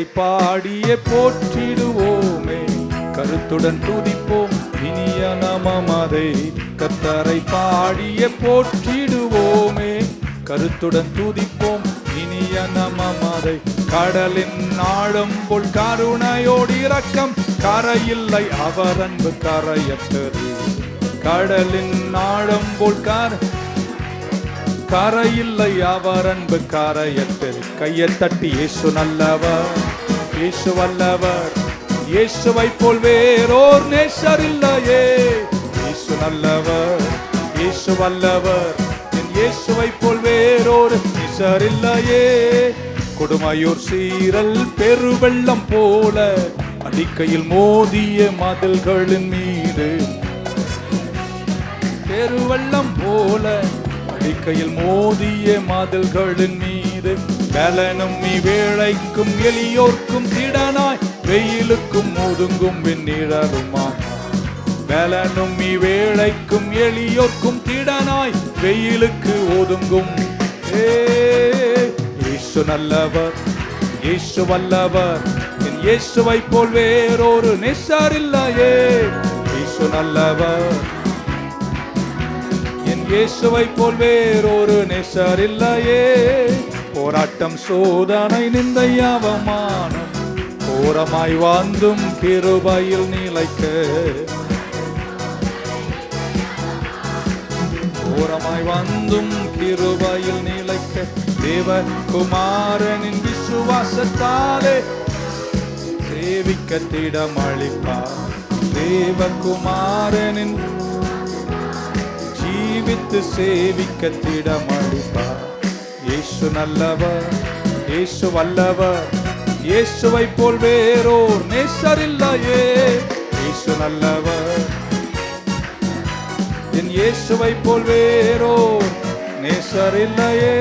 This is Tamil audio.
கத்தரை பாடியே போற்றிடுவோமே. கருத்துடன் துதிப்போம் இனிய நமமதை. கத்தரை பாடியே போற்றிடுவோமே. கருத்துடன் துதிப்போம் இனிய நமமதை. கடலின் நாளும் போல் கருணையோடு இரக்கம். கரையில்லை அவர் அன்பு கரையற்றது. கடலின் நாளும் போல் கர கரையில்லை அவர் அன்பு கரையற்றது. கையை தட்டி இயேசு நல்லவர். இயேசு வல்லவர். இயேசுவை போல் வேறோர் நேசர் இல்லையே இயேசு நல்லவர் இயேசு வல்லவர். என் இயேசுவை போல் வேறோர் நேசர் இல்லையே கொடுமையூர் சீரல் பெருவெள்ளம் போல அடிக்கையில் மோதிய மதில்களின் மீது. பெருவெள்ளம் போல அடிக்கையில் மோதிய மதில்களின் மீது. மீது பலனும் வேளைக்கும் எளியோர்க்கும் திடனாய். வெயிலுக்கும் ஒதுங்கும் வெண்ணிழலுமாய் பலனும் வேளைக்கும் எளியோர்க்கும் திடனாய். வெயிலுக்கு ஒதுங்கும். ஏசு நல்லவர் இயேசு வல்லவர். என் இயேசுவை போல் வேறொரு நெசார் இல்லையே. இயேசு நல்லவர். என் இயேசுவை போல் வேறொரு நெசார் இல்லையே. போராட்டம் சோதனை நிந்தை அவமானம். கோரமாய் வாழ்ந்தும் கிருபையில் நிலைக்க. கோரமாய் வாழ்ந்தும் கிருபையில் நிலைக்க. தேவ குமாரனின் விசுவாசத்தாலே சேவிக்க திடம் அளிப்பார் தேவகுமாரனின் ஜீவித்து சேவிக்க திடம் அளிப்பார் இயேசு நல்லவர் இயேசு வல்லவர் இயேசுவை போல் வேறோர் நேசர் இல்லையே இயேசு நல்லவர் என் இயேசுவை போல் வேறோர் நேசர் இல்லையே